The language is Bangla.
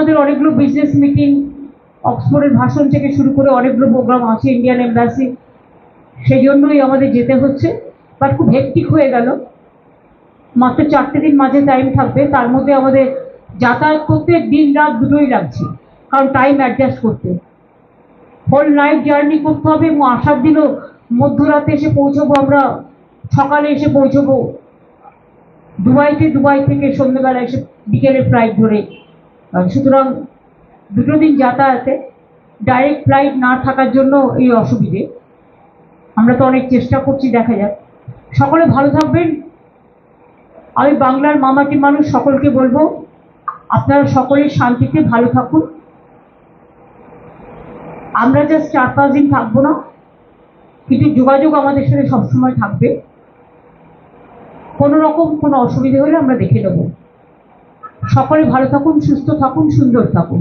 আমাদের অনেকগুলো বিজনেস মিটিং অক্সফোর্ডের ভাষণ থেকে শুরু করে অনেকগুলো প্রোগ্রাম আছে ইন্ডিয়ান এম্বাসি সেই জন্যই আমাদের যেতে হচ্ছে। বাট খুব হেক্টিক হয়ে গেল। মাত্র চারটে দিন মাঝে টাইম থাকবে। তার মধ্যে আমাদের যাতায়াত করতে দিন রাত দুটোই লাগছে। কারণ টাইম অ্যাডজাস্ট করতে। হোল নাইট জার্নি করতে হবে এবং আসার দিনও মধ্যরাতে এসে পৌঁছবো আমরা। সকালে এসে পৌঁছবো। দুবাইতে দুবাই থেকে সন্ধ্যেবেলা এসে বিকেলে ফ্লাইট ধরে। সুতরাং দুটো দিন যাতায়াতে ডাইরেক্ট ফ্লাইট না থাকার জন্য এই অসুবিধে। আমরা তো অনেক চেষ্টা করছি, দেখা যাক। সকলে ভালো থাকবেন। আমি বাংলার মামাটি মানুষ, সকলকে বলব, আপনারা সকলে শান্তিতে ভালো থাকুন। আমরা জাস্ট চার পাঁচ দিন থাকব না, কিন্তু যোগাযোগ আমাদের সাথে সবসময় থাকবে। কোনো রকম কোনো অসুবিধে হলে আমরা দেখে নেব। সকলে ভালো থাকুন সুস্থ থাকুন সুন্দর থাকুন।